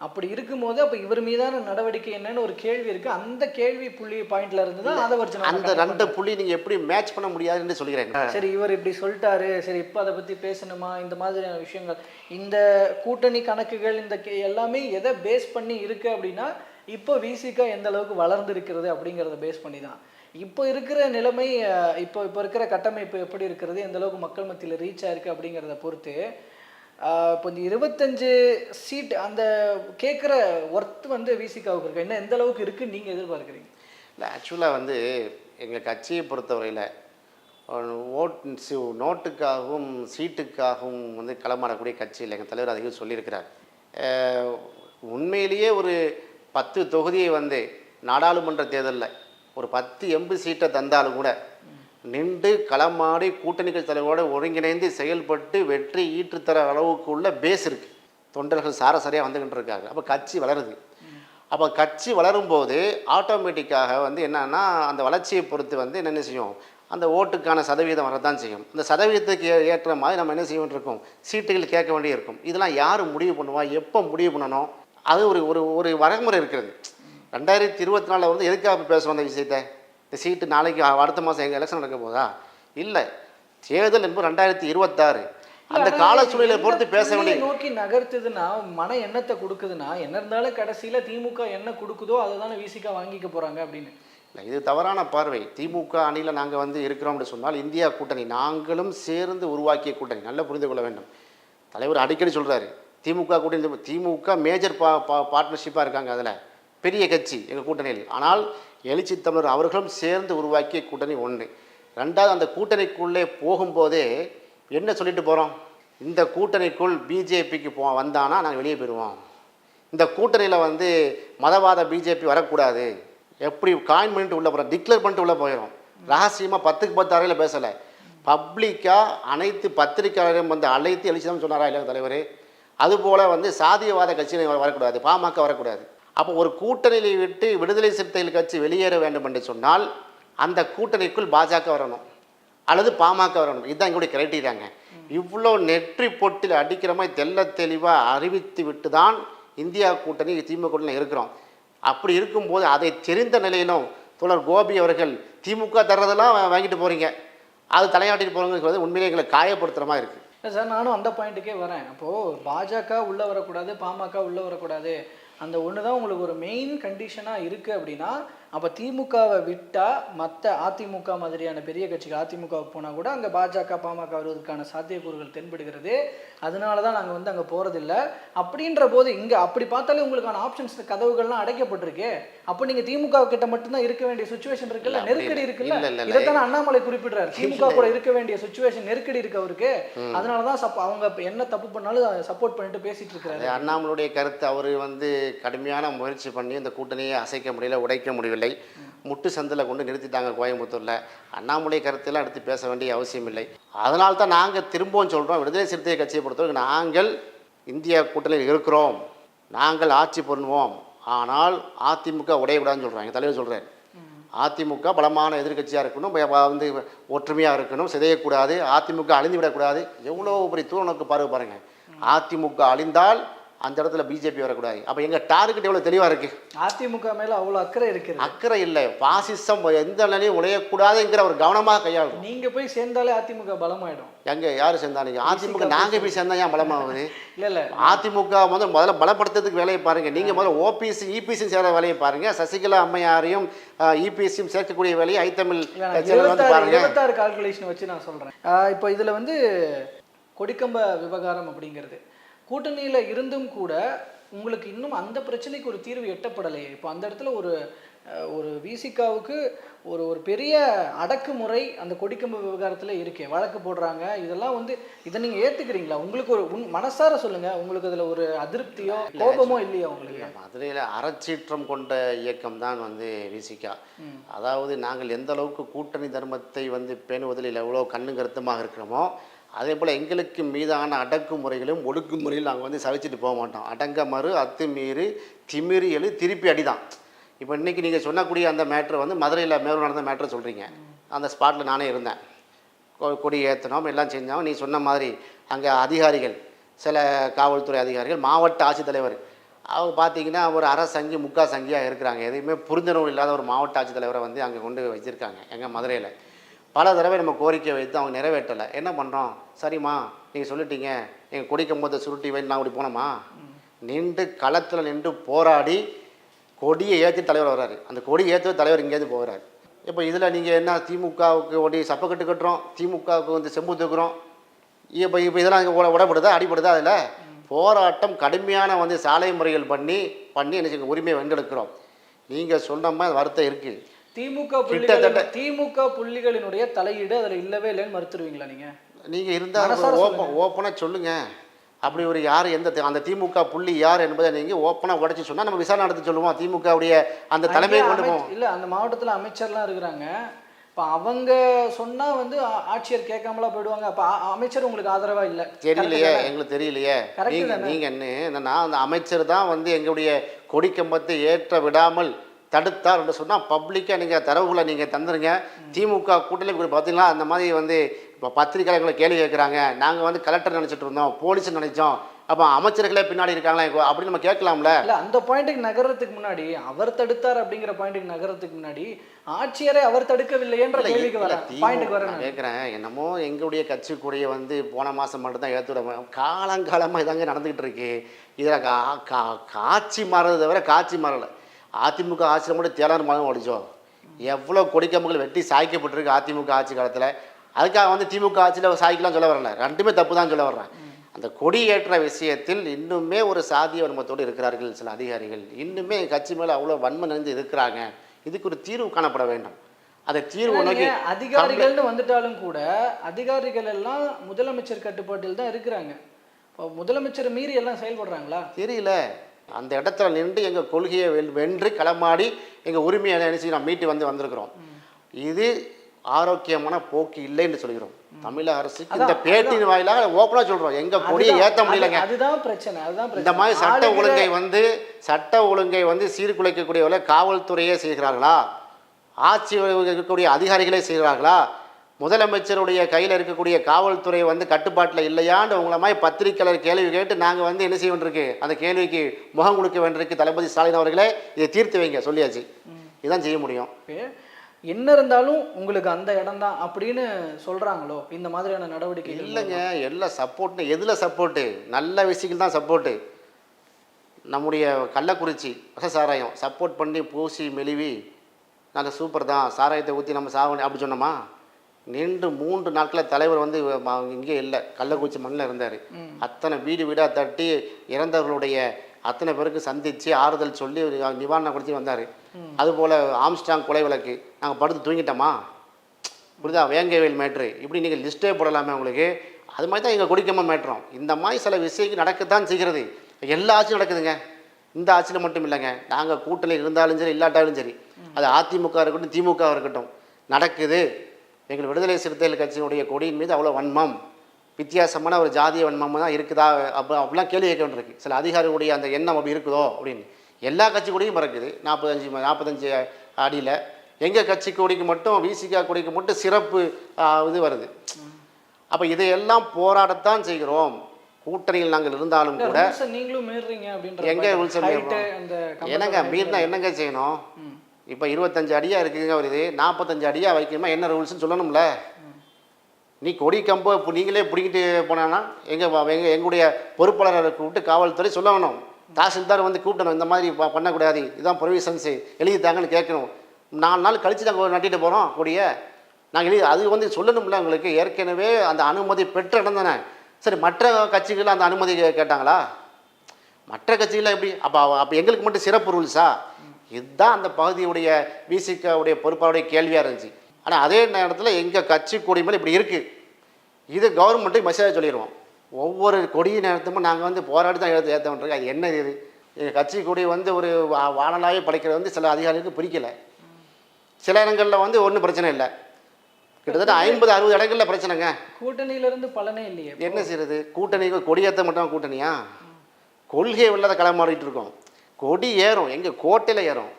அப்படி இருக்கும்போது அப்ப இவர் மீதான நடவடிக்கை என்னன்னு ஒரு கேள்வி இருக்கு. அந்த கேள்வி புள்ளி பாயிண்ட்ல இருந்து தான் ஆதவர்ஜனா
அந்த ரெண்டு புள்ளி நீங்கள் எப்படி மேட்ச் பண்ண முடியாதுன்னு சொல்கிறேன்
சரி இவர் இப்படி சொல்லிட்டாரு. சரி இப்போ அதை பத்தி பேசணுமா? இந்த மாதிரியான விஷயங்கள். இந்த கூட்டணி கணக்குகள் இந்த எல்லாமே எதை பேஸ் பண்ணி இருக்கு அப்படின்னா இப்போ விசிகா எந்த அளவுக்கு வளர்ந்து இருக்கிறது அப்படிங்கிறத பேஸ் பண்ணி தான். இப்போ இருக்கிற நிலைமை இப்போ இப்போ இருக்கிற கட்டமைப்பு எப்படி இருக்கிறது? எந்த அளவுக்கு மக்கள் மத்தியில் ரீச் ஆயிருக்கு அப்படிங்கிறத பொறுத்து இப்போ இந்த இருபத்தஞ்சு சீட் அந்த கேட்குற ஒர்த் வந்து விசிகாவுக்கு இருக்கு? என்ன எந்த அளவுக்கு இருக்குன்னு நீங்கள் எதிர்பார்க்குறீங்க?
இல்லை ஆக்சுவலாக வந்து எங்கள் கட்சியை பொறுத்தவரையில் ஓட் நோட்டுக்காகவும் சீட்டுக்காகவும் வந்து களமாடக்கூடிய கட்சியில் எங்கள் தலைவர் அதிகம் சொல்லியிருக்கிறார். உண்மையிலேயே ஒரு பத்து தொகுதியை வந்து நாடாளுமன்ற தேர்தலில் ஒரு பத்து எம்பு சீட்டை தந்தாலும் கூட நின்று களமாடி கூட்டணிகள் தலைவரோடு ஒருங்கிணைந்து செயல்பட்டு வெற்றி ஈற்றுத்தர அளவுக்கு உள்ள பேஸ் இருக்குது தொண்டர்கள் சாரசரியாக வந்துக்கிட்டு இருக்காங்க. அப்போ கட்சி வளருது. அப்போ கட்சி வளரும்போது ஆட்டோமேட்டிக்காக வந்து என்னன்னா அந்த வளர்ச்சியை பொறுத்து வந்து என்ன செய்யும்? அந்த ஓட்டுக்கான சதவீதம் வரதான் செய்யும். அந்த சதவீதத்துக்கு ஏ- ஏற்ற மாதிரி நம்ம என்ன செய்ய இருக்கும்? சீட்டுகள் கேட்க வேண்டியிருக்கும் இதெல்லாம் யார் முடிவு பண்ணுவா? எப்போ முடிவு பண்ணணும்? அது ஒரு ஒரு ஒரு வரமுறை இருக்கிறது. ரெண்டாயிரத்தி இருபத்தி நாலில் வந்து எதுக்காக பேசுகிறோம் அந்த விஷயத்தை? சீட்டு நாளைக்கு அடுத்த மாதம் எலெக்ஷன் நடக்க போதா? இல்லை. தேர்தல் என்பது ரெண்டாயிரத்தி இருபத்தாறு. அந்த கால
எந்த
பொறுத்து பேச வேண்டிய
நோக்கி நகர்த்துதுன்னா மன எண்ணத்தை கொடுக்குதுன்னா என்ன இருந்தாலும் கடைசியில திமுக என்ன கொடுக்குதோ அதை தானே விசிகா வாங்கிக்க போறாங்க அப்படின்னு.
இல்லை இது தவறான பார்வை. திமுக அணியில் நாங்கள் வந்து இருக்கிறோம் சொன்னால் இந்தியா கூட்டணி நாங்களும் சேர்ந்து உருவாக்கிய கூட்டணி. நல்லா புரிந்து கொள்ள வேண்டும். தலைவர் அடிக்கடி சொல்கிறாரு திமுக கூட்டணி திமுக மேஜர் பா பா பார்ட்னர்ஷிப்பாக இருக்காங்க அதில். பெரிய கட்சி எங்கள் கூட்டணியில். ஆனால் எழுச்சி தமிழர் அவர்களும் சேர்ந்து உருவாக்கிய கூட்டணி ஒன்று. ரெண்டாவது அந்த கூட்டணிக்குள்ளே போகும்போதே என்ன சொல்லிட்டு போகிறோம் இந்த கூட்டணிக்குள் பிஜேபிக்கு போ வந்தானா நாங்கள் வெளியே போயிடுவோம் இந்த கூட்டணியில் வந்து மதவாத பிஜேபி வரக்கூடாது. எப்படி காயின் பண்ணிட்டு உள்ளே போகிறோம் டிக்ளேர் பண்ணிட்டு உள்ளே போயிடும் ரகசியமாக பத்துக்கு பத்து அறையில் பேசலை பப்ளிக்காக அனைத்து பத்திரிகையாளரையும் வந்து அழைத்து எழுச்சிதான் சொன்னாரா இல்லையா தலைவர்? அதுபோல் வந்து சாதியவாத கட்சியினர் வரக்கூடாது. பாமக வரக்கூடாது. அப்போ ஒரு கூட்டணியை விட்டு விடுதலை சிறுத்தைகள் கட்சி வெளியேற வேண்டும் என்று சொன்னால் அந்த கூட்டணிக்குள் பாஜக வரணும் அல்லது பாமக வரணும். இதுதான் எங்களுடைய கிரைட்டீரியாங்க இவ்வளோ நெற்றி பொட்டில் அடிக்கிற மாதிரி தெள்ள தெளிவாக அறிவித்து விட்டு தான் இந்தியா கூட்டணி திமுக கூட்டணியில் இருக்கிறோம். அப்படி இருக்கும்போது அதை தெரிந்த நிலையிலும் தோழர் கோபி அவர்கள் திமுக தர்றதெல்லாம் வாங்கிட்டு போகிறீங்க அது தலையாட்டிட்டு போகிறோங்கிறது உண்மையிலே எங்களை காயப்படுத்துகிற மாதிரி இருக்குது
சார் நானும் அந்த பாயிண்ட்டுக்கே வரேன். அப்போது பாஜக உள்ளே வரக்கூடாது பாமக உள்ளே வரக்கூடாது. அந்த ஒன்று தான் உங்களுக்கு ஒரு மெயின் கண்டிஷனாக இருக்குது அப்படின்னா அப்போ திமுகவை விட்டால் மற்ற அதிமுக மாதிரியான பெரிய கட்சிகள் அதிமுகவுக்கு போனால் கூட அங்கே பாஜக பாமக வருவதற்கான சாத்தியக்கூறுகள் தென்படுகிறது. அதனால தான் நாங்கள் வந்து அங்கே போகிறதில்ல அப்படின்ற போது இங்கே அப்படி பார்த்தாலே உங்களுக்கான ஆப்ஷன்ஸ் கதவுகள்லாம் அடைக்கப்பட்டிருக்கு. அப்போ நீங்கள் திமுக கிட்ட மட்டும்தான் இருக்க வேண்டிய சுச்சுவேஷன் இருக்குல்ல? நெருக்கடி. இருக்குல்ல. இதைத்தானே அண்ணாமலை குறிப்பிடுறாரு. திமுக கூட இருக்க வேண்டிய சுச்சுவேஷன் நெருக்கடி இருக்கு அவருக்கு. அதனால தான் சப்ப அவங்க என்ன தப்பு பண்ணாலும் சப்போர்ட் பண்ணிட்டு பேசிட்டு இருக்காரு.
அது அண்ணாமலுடைய கருத்து. அவர் வந்து கடுமையான முயற்சி பண்ணி இந்த கூட்டணியை அசைக்க முடியல உடைக்க முடியவில்லை. முட்டு சந்தில் கொண்டு நிறுத்திட்டாங்க கோயம்புத்தூரில். அண்ணாமலை கருத்தெல்லாம் எடுத்து பேச வேண்டிய அவசியம் இல்லை. அதனால தான் நாங்கள் திரும்பவும் சொல்கிறோம் விடுதலை சிறுத்தை கட்சியை பொறுத்தவரைக்கும் நாங்கள் இந்தியா கூட்டணியில் இருக்கிறோம். நாங்கள் ஆட்சி பண்ணுவோம் ஆனால் அதிமுக உடையக்கூடாதுன்னு சொல்கிறோம் எங்கள் தலைவர் சொல்கிறேன் அதிமுக பலமான எதிர்க்கட்சியாக இருக்கணும் வந்து ஒற்றுமையாக இருக்கணும் சிதையக்கூடாது அதிமுக அழிந்து விடக்கூடாது எவ்வளோ பெரிய தூரநோக்கு பார்வை பாருங்கள் அதிமுக அழிந்தால் அந்த இடத்துல பிஜேபி வரக்கூடாது. அப்போ எங்கள் டார்கெட் எவ்வளோ தெளிவாக இருக்குது
அதிமுக மேல அவ்வளவு அக்கறை இருக்குது
அக்கறை இல்லை. பாசிசம் எந்த நிலையும் உடையக்கூடாதுங்கிற ஒரு கவனமாக கையாளும்.
நீங்க போய் சேர்ந்தாலே அதிமுக பலமாயிடும்.
எங்கே யார் சேர்ந்தாங்க அதிமுக நாங்கள் போய் சேர்ந்தா ஏன் பலமாகுது? [laughs]
இல்ல இல்ல.
அதிமுக முதல்ல முதல்ல பலப்படுத்துறதுக்கு வேலையை பாருங்க. நீங்க முதல்ல ஓபிசி இபிசி சேர வேலையை பாருங்க. சசிகலா அம்மையாரையும் இபிசியும் சேர்க்கக்கூடிய வேலையை ஐத்தமிழ் வந்து
இருபத்தாறு
பாருங்க.
இருபத்தாறு கால்குலேஷன் வச்சு நான் சொல்றேன். ஆஹ் இப்போ இதுல வந்து கொடிக்கம்ப விவகாரம் அப்படிங்கிறது. கூட்டணியில இருந்தும் கூட உங்களுக்கு இன்னும் அந்த பிரச்சனைக்கு ஒரு தீர்வு எட்டப்படலையே. இப்போ அந்த இடத்துல ஒரு ஒரு விசிகாவுக்கு ஒரு ஒரு பெரிய அடக்குமுறை அந்த கொடிக்கம்பு விவகாரத்துல இருக்கே. வழக்கு போடுறாங்க. இதெல்லாம் வந்து இதை நீங்க ஏத்துக்கிறீங்களா? உங்களுக்கு ஒரு உன் மனசார சொல்லுங்க. உங்களுக்கு அதுல ஒரு அதிருப்தியோ கோபமோ இல்லையா உங்களுக்கு?
மதுரையில் அறச்சீற்றம் கொண்ட இயக்கம் தான் வந்து விசிகா அதாவது நாங்கள் எந்த அளவுக்கு கூட்டணி தர்மத்தை வந்து பேணுவதில் எவ்வளோ கண்ணு கருத்துமாக இருக்கிறோமோ அதே போல் எங்களுக்கு மீதான அடக்குமுறைகளும் ஒடுக்குமுறையும் நாங்கள் வந்து சகிச்சுட்டு போக மாட்டோம். அடங்க மறு அத்துமீறி திமிரி எழு திருப்பி அடிதான். இப்போ இன்றைக்கி நீங்கள் சொன்னக்கூடிய அந்த மேட்ரு வந்து மதுரையில் மேலும் நடந்த மேட்ரு சொல்கிறீங்க அந்த ஸ்பாட்டில் நானே இருந்தேன். கொ- கொடி ஏற்றினோம் எல்லாம் செஞ்சோம். நீ சொன்ன மாதிரி அங்கே அதிகாரிகள் சில காவல்துறை அதிகாரிகள் மாவட்ட ஆட்சித்தலைவர் அவங்க பார்த்தீங்கன்னா ஒரு அரை சங்கி முக்கா சங்கியாக இருக்கிறாங்க. எதையுமே புரிந்துணர்வு இல்லாத ஒரு மாவட்ட ஆட்சித்தலைவரை வந்து அங்கே கொண்டு வச்சுருக்காங்க எங்கள் மதுரையில். பல தடவை நம்ம கோரிக்கை வைத்து அவங்க நிறைவேற்றலை. என்ன பண்ணுறோம் சரிம்மா நீங்கள் சொல்லிட்டீங்க. எங்கள் கொடிக்கும் போது சுருட்டி வைத்து நான் அப்படி போனோமா? நின்று களத்தில் நின்று போராடி கொடியை ஏற்றி தலைவர் வர்றாரு. அந்த கொடி ஏற்ற தலைவர் இங்கேருந்து போகிறார். இப்போ இதில் நீங்கள் என்ன திமுகவுக்கு ஒடி சப்பக்கட்டு கட்டுறோம்? திமுகவுக்கு வந்து செம்பு தூக்குறோம்? இப்போ இப்போ இதெல்லாம் இங்கே உடப்படுதா? அடிப்படுதா அதில்? போராட்டம் கடுமையான வந்து சாலை முறைகள் பண்ணி பண்ணி என்ன செய்ய உரிமையை வென்றெடுக்கிறோம். நீங்கள் சொன்னோம்மா மாதிரி வருத்தம் இருக்குது
திமுக
கிட்டத்தட்ட-
திமுக புள்ளிகளினுடைய தலையீடு அதுல இல்லவே இல்லைன்னு மறுத்துருவீங்களா நீங்க?
நீங்கள் இருந்தால் ஓப்பன் ஓப்பனாக சொல்லுங்கள் அப்படி ஒரு யார் எந்த அந்த திமுக புள்ளி யார் என்பதை நீங்கள் ஓப்பனாக உடச்சி சொன்னால் நம்ம விசாரணை நடத்தி சொல்லுவோம். திமுகவுடைய அந்த தலைமையை கொண்டு போவோம்.
இல்ல அந்த மாவட்டத்துல அமைச்சர்லாம் இருக்கிறாங்க. இப்ப அவங்க சொன்னா வந்து ஆட்சியர் கேட்காமலா போயிடுவாங்க. அப்ப அமைச்சர் உங்களுக்கு ஆதரவா இல்ல?
தெரியலையே எங்களுக்கு தெரியலையே.
Correct
நீங்க
தானே?
நீங்க என்ன? என்னன்னா அந்த அமைச்சர் தான் வந்து எங்களுடைய கொடிக்கம்பத்தை ஏற்ற விடாமல் தடுத்தார் என்று சொன்னால் பப்ளிக்காக நீங்கள் தரவுகளை நீங்கள் தந்துருங்க. திமுக கூட்டணி இப்படி பார்த்தீங்களா அந்த மாதிரி வந்து இப்போ பத்திரிகையாளர்களை கேள்வி கேட்குறாங்க. நாங்கள் வந்து கலெக்டர் நினச்சிட்டு இருந்தோம் போலீஸ் நினைச்சோம். அப்போ அமைச்சர்களே பின்னாடி இருக்காங்களா அப்படின்னு நம்ம கேட்கலாம்ல.
இல்ல அந்த பாயிண்ட்டுக்கு நகர்றதுக்கு முன்னாடி அவர் தடுத்தார் அப்படிங்கிற பாயிண்ட்டுக்கு நகர்றதுக்கு முன்னாடி ஆட்சியரை அவர் தடுக்கவில்லையேன்ற கேள்விக்கு
திமுக
பாயிண்ட்டுக்கு
நான். கேட்குறேன் என்னமோ எங்களுடைய கட்சி கூடிய வந்து போன மாதம் மட்டும்தான் ஏற்றுட காலங்காலமாக இதாங்க நடந்துக்கிட்டு இருக்கு. இதில் கா காட்சி மாறுறதை தவிர காட்சி மாறலை. அதிமுக ஆட்சியில் மட்டும் தேலாறு மாதம் ஓடிச்சோம் எவ்வளோ கொடிக்கம்புகள் வெட்டி சாய்க்கப்பட்டிருக்கு அதிமுக ஆட்சி காலத்தில். அதுக்காக வந்து திமுக ஆட்சியில் சாய்க்கலாம் சொல்ல வரல. ரெண்டுமே தப்பு தான் சொல்ல வர்றேன் அந்த கொடி ஏற்ற விஷயத்தில் இன்னுமே ஒரு சாதிய வன்மத்தோடு இருக்கிறார்கள் சில அதிகாரிகள். இன்னுமே கட்சி மேலே அவ்வளோ வன்மம் நிறைந்து இருக்கிறாங்க. இதுக்கு ஒரு தீர்வு காணப்பட வேண்டும். அதை தீர்வு நோக்கி
அதிகாரிகள்னு வந்துட்டாலும் கூட அதிகாரிகள் எல்லாம் முதலமைச்சர் கட்டுப்பாட்டில் தான் இருக்கிறாங்க. இப்போ முதலமைச்சர் மீறி எல்லாம் செயல்படுறாங்களா?
தெரியல. அந்த இடத்துல நின்று எங்கள் கொள்கையை வென்று களமாடி எங்கள் உரிமையை நினைச்சு நான் மீட்டு வந்து வந்திருக்கிறோம். இது ஆரோக்கியமான போக்கு இல்லைன்னு சொல்கிறோம் தமிழக அரசுக்கு இந்த
அதான்,
பேட்டியின் வாயிலாக ஓப்பனாக சொல்கிறோம் எங்கள் கொடியை ஏற்ற முடியலங்க.
அது- அதுதான் பிரச்சனை அதுதான்
இந்த மாதிரி சட்ட ஒழுங்கை வந்து சட்ட ஒழுங்கை வந்து சீர்குலைக்கக்கூடியவரை காவல்துறையே செய்கிறார்களா? ஆட்சி இருக்கக்கூடிய அதிகாரிகளே செய்கிறார்களா? முதலமைச்சருடைய கையில் இருக்கக்கூடிய காவல்துறை வந்து கட்டுப்பாட்டில் இல்லையான்னு உங்களை மாதிரி பத்திரிக்கையாளர் கேள்வி கேட்டு நாங்கள் வந்து என்ன செய்ய வேண்டியிருக்கு? அந்த கேள்விக்கு முகம் கொடுக்க வேண்டியிருக்கு தளபதி ஸ்டாலின் அவர்களே. இதை தீர்த்து வைங்க சொல்லியாச்சு. இதான் செய்ய முடியும்.
என்ன இருந்தாலும் உங்களுக்கு அந்த இடம் தான் அப்படின்னு சொல்றாங்களோ? இந்த மாதிரியான நடவடிக்கைகள்
இல்லைங்க எல்லாம் சப்போர்ட்னு எதில் சப்போர்ட்டு நல்ல விஷயங்கள் தான் சப்போர்ட்டு நம்முடைய கள்ளக்குறிச்சி ரச சாராயம் சப்போர்ட் பண்ணி பூசி மெலிவி நல்ல சூப்பர் தான். சாராயத்தை ஊற்றி நம்ம சாவணி அப்படி சொன்னோமா? நின்று மூன்று நாட்களில் தலைவர் வந்து இங்கே இல்லை கள்ளக்குறிச்சி மண்ணில் இருந்தார். அத்தனை வீடு வீடாக தட்டி இறந்தவர்களுடைய அத்தனை பேருக்கு சந்தித்து ஆறுதல் சொல்லி நிவாரணம் கொடுத்து வந்தார். அதுபோல் ஆம்ஸ்டாங் கொலை வழக்கு. நாங்கள் படுத்து தூங்கிட்டோமா? புரியுதா வேங்கவேல் மேட்ரு. இப்படி நீங்கள் லிஸ்ட்டே போடலாமே உங்களுக்கு. அது மாதிரி தான் எங்கள் குடிக்காம மேட்றோம் இந்த மாதிரி சில விஷயங்கள் நடக்கத்தான் செய்கிறது. எல்லா ஆட்சியும் நடக்குதுங்க. இந்த ஆட்சியில் மட்டும் இல்லைங்க. நாங்கள் கூட்டணி இருந்தாலும் சரி இல்லாட்டாலும் சரி. அது அதிமுக இருக்கட்டும் திமுக இருக்கட்டும். நடக்குது. எங்கள் விடுதலை சிறுத்தைகள் கட்சியினுடைய கொடியின் மீது அவ்வளோ வன்மம் வித்தியாசமான ஒரு ஜாதிய வன்மம் தான் இருக்குதா? அப்போ அப்படிலாம் கேள்வி கேட்க வேண்டியிருக்கு. சில அதிகாரிகளுடைய அந்த எண்ணம் அப்படி இருக்குதோ அப்படின்னு. எல்லா கட்சி கொடியும் பறக்குது. நாற்பத்தஞ்சு நாற்பத்தஞ்சு அடியில். எங்கள் கட்சி கொடிக்கு மட்டும் விசிகா கொடிக்கு மட்டும் சிறப்பு இது வருது. அப்போ இதையெல்லாம் போராடத்தான் செய்கிறோம். கூட்டணியில் நாங்கள் இருந்தாலும் கூட
நீங்களும் மீறுறீங்க அப்படின்ற
எங்க மீறுறோம்?
அந்த
என்னங்க மீறினா என்னங்க செய்யணும். இப்போ இருபத்தஞ்சு அடியாக இருக்குங்க ஒரு இது. நாற்பத்தஞ்சு அடியாக வைக்கணுமா? என்ன ரூல்ஸ்னு சொல்லணும்ல. நீ கொடி கம்போ இப்போ நீங்களே பிடிக்கிட்டு போனான்னா எங்கள் எங்கள் எங்களுடைய பொறுப்பாளரை கூப்பிட்டு காவல்துறை சொல்லணும். தாசில்தார் வந்து கூப்பிடணும் இந்த மாதிரி பண்ணக்கூடாது. இதுதான் ப்ரொவிஷன்ஸு எழுதி தாங்கன்னு கேட்கணும். நாலு நாள் கழித்து நாங்கள் நட்டிட்டு போகிறோம் கொடியை. நாங்கள் எழுதி அது வந்து சொல்லணும்ல உங்களுக்கு. ஏற்கனவே அந்த அனுமதி பெற்ற இடம் தானே சரி மற்ற கட்சிகள் அந்த அனுமதி கேட்டாங்களா? மற்ற கட்சிகள் எப்படி? அப்போ அப்போ எங்களுக்கு மட்டும் சிறப்பு ரூல்ஸா இதுதான் அந்த பகுதியுடைய விசிகாவுடைய பொறுப்பாளருடைய கேள்வியாக இருந்துச்சு. ஆனால் அதே நேரத்தில் எங்கள் கட்சி கொடி மேலே இப்படி இருக்குது இது கவர்மெண்ட்டுக்கு மெசேஜ் சொல்லிடுவோம் ஒவ்வொரு கொடி நேரத்துக்கும் நாங்கள் வந்து போராடி தான் ஏற்ற ஏற்ற வேண்டியிருக்கு அது என்ன இது? எங்கள் கட்சி கொடி வந்து ஒரு வானலாவே படைக்கிறது வந்து சில அதிகாரிகளுக்கு பிடிக்கல. சில இடங்களில் வந்து ஒன்றும் பிரச்சனை இல்லை. கிட்டத்தட்ட ஐம்பது அறுபது இடங்களில் பிரச்சனைங்க.
கூட்டணியில இருந்து பலனே இல்லையே
என்ன செய்யறது? கூட்டணி கொடியேற்ற மட்டும் கூட்டணியா? கொள்கை இல்லாத களமாடிட்டு இருக்கோம். கொடி ஏறும். எங்க கோட்டையில் ஏறும்.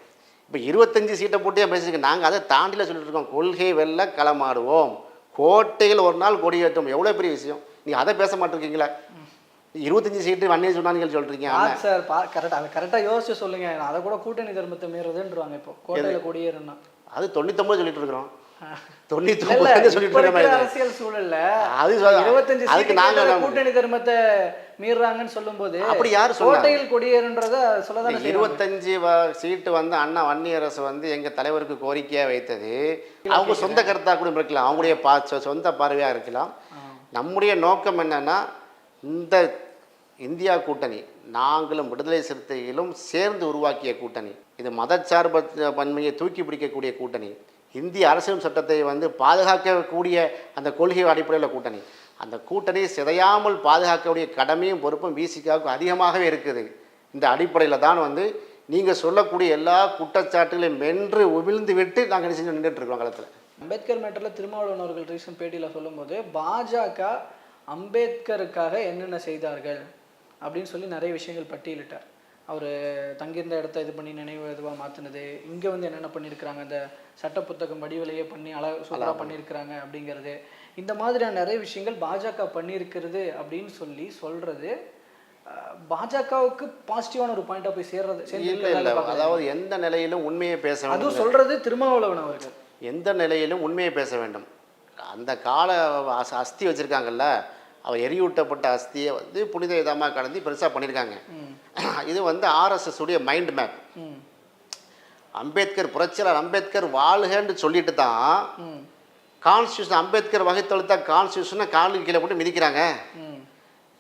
இப்போ இருபத்தஞ்சு சீட்டை போட்டே பேசிக்க நாங்கள் அதை தாண்டில சொல்லிட்டு இருக்கோம். கொள்கை வெல்ல களமாடுவோம். கோட்டையில் ஒரு நாள் கொடி ஏற்றும். எவ்வளோ பெரிய விஷயம். நீ அதை பேச மாட்டிருக்கீங்களே. இருபத்தஞ்சி சீட்டு வன்னியர் சொன்னாங்க சொல்றீங்க
சார் கரெக்டாக அதை கரெக்டாக யோசிச்சு சொல்லுங்க. நான் அதை கூட கூட்டணி தர்மத்தை மீறதுன்றாங்க இப்போ. கோட்டையில கொடியேறுனா
அது தொண்ணூத்தொம்பது சொல்லிட்டு இருக்கிறோம். தொண்ணூத்தொம்பது சொல்லிட்டு
அரசியல் சூழல்ல
அது
இருபத்தஞ்சு
அதுக்கு
சீட்டு
நாங்க
கேட்டத
தான்
கூட்டணி தர்மத்தை மீறாங்கன்னு சொல்லும்போது
அப்படி யாரு?
கோட்டையில் கொடியேறுன்றத சொல்லதானே.
இருபத்தஞ்சு சீட்டு வந்து அண்ணா வன்னியரசு வந்து எங்க தலைவருக்கு கோரிக்கையா வைத்தது அவங்க சொந்த கருத்தா கூட இருக்கலாம் அவங்களுடைய பா சொந்த பார்வையா இருக்கலாம். நம்முடைய நோக்கம் என்னன்னா இந்த இந்தியா கூட்டணி நாங்களும் விடுதலை சிறுத்தைகளும் சேர்ந்து உருவாக்கிய கூட்டணி இது மதச்சார்ப பன்மையை தூக்கி பிடிக்கக்கூடிய கூட்டணி இந்திய அரசியல் சட்டத்தை வந்து பாதுகாக்கக்கூடிய அந்த கொள்கை அடிப்படையில் கூட்டணி அந்த கூட்டணி சிதையாமல் பாதுகாக்கக்கூடிய கடமையும் பொறுப்பும் பிசிகாவுக்கு அதிகமாகவே இருக்குது. இந்த அடிப்படையில் தான் வந்து நீங்கள் சொல்லக்கூடிய எல்லா குற்றச்சாட்டுகளையும் மென்று உமிழ்ந்து விட்டு நாங்கள் என்ன செஞ்சு நின்றுட்டு இருக்கோம் களத்தில்.
அம்பேத்கர் மேட்டரில் திருமாவளவன் அவர்கள் ரீசன்ட் பேட்டியில் சொல்லும்போது பாஜக அம்பேத்கருக்காக என்னென்ன செய்தார்கள் அப்படின்னு சொல்லி நிறைய விஷயங்கள் பட்டியலிட்டார். அவர் தங்கியிருந்த இடத்த இது பண்ணி நினைவு இதுவாக மாற்றினது இங்கே வந்து என்னென்ன பண்ணியிருக்கிறாங்க அந்த சட்ட புத்தகம் வடிவிலேயே பண்ணி அழ சூப்பராக பண்ணியிருக்கிறாங்க அப்படிங்கிறது இந்த மாதிரியான நிறைய விஷயங்கள் பாஜக பண்ணியிருக்கிறது அப்படின்னு சொல்லி சொல்கிறது பாஜகவுக்கு பாசிட்டிவான ஒரு பாயிண்டாக போய் சேர்றது
அதாவது எந்த நிலையிலும் உண்மையை பேச வேண்டும்.
அதுவும் சொல்றது திருமாவளவன் அவர்கள்.
எந்த நிலையிலும் உண்மையை பேச வேண்டும். அந்த கால அஸ்- அஸ்தி வச்சுருக்காங்கல்ல அவர் எரியூட்டப்பட்ட அஸ்தியை வந்து புனித இதமாக கடந்து பெருசாக பண்ணியிருக்காங்க இது வந்து ஆர்எஸ்எஸ் உடைய மைண்ட் மேப் அம்பேத்கர் புரட்சியாளர் அம்பேத்கர் வாழ்கன்னு சொல்லிட்டு தான் கான்ஸ்டியூஷன் அம்பேத்கர் வகைத்தெழுத்த கான்ஸ்டியூஷனை காலுக்கு கீழே போட்டு மிதிக்கிறாங்க.
ம்.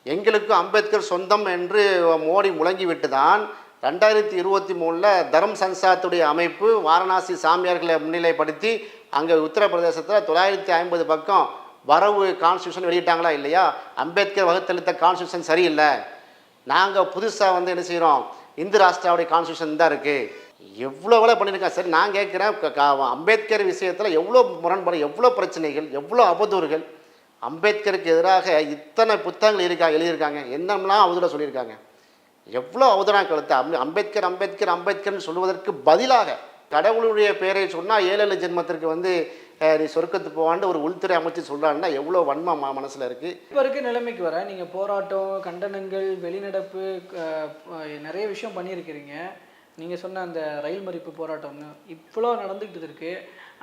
எங்களுக்கு அம்பேத்கர் சொந்தம் என்று மோடி முழங்கிவிட்டு தான் ரெண்டாயிரத்தி இருபத்தி மூணில் தரம் சன்சாத்துடைய அமைப்பு வாரணாசி சாமியார்களை முன்னிலைப்படுத்தி அங்கே உத்தரப்பிரதேசத்தில் தொள்ளாயிரத்தி ஐம்பது பக்கம் வரவு கான்ஸ்டியூஷன் வெளியிட்டாங்களா இல்லையா? அம்பேத்கர் வகுத்தளித்த கான்ஸ்டியூஷன் சரியில்லை. நாங்கள் புதுசாக வந்து என்ன செய்கிறோம் இந்து ராஷ்டிராவுடைய கான்ஸ்டியூஷன் தான் இருக்குது எவ்வளோ வேலை பண்ணியிருக்காங்க சரி நான் கேட்குறேன். அம்பேத்கர் விஷயத்தில் எவ்வளோ முரண்பாடு எவ்வளோ பிரச்சனைகள் எவ்வளோ அவதூறுகள். அம்பேத்கருக்கு எதிராக இத்தனை புத்தகங்கள் இருக்கா எழுதியிருக்காங்க. என்னெல்லாம் அவதூறாக சொல்லியிருக்காங்க. எவ்வளோ அவதூறாக கழுத்து அம்பே அம்பேத்கர் அம்பேத்கர் அம்பேத்கர்னு சொல்வதற்கு பதிலாக கடவுளுடைய பெயரை சொன்னால் ஏழு ஜென்மத்திற்கு வந்து நீ சொர்க்கத்து போவான்னு ஒரு உள்துறை அமைச்சு சொல்கிறாங்கன்னா எவ்வளோ வன்மம் மனசில் இருக்குது
இப்போ இருக்க நிலைமைக்கு வர நீங்கள் போராட்டம் கண்டனங்கள் வெளிநடப்பு நிறைய விஷயம் பண்ணியிருக்கிறீங்க. நீங்கள் சொன்ன அந்த ரயில் மறிப்பு போராட்டம்னு இவ்வளோ நடந்துக்கிட்டு இருக்கு.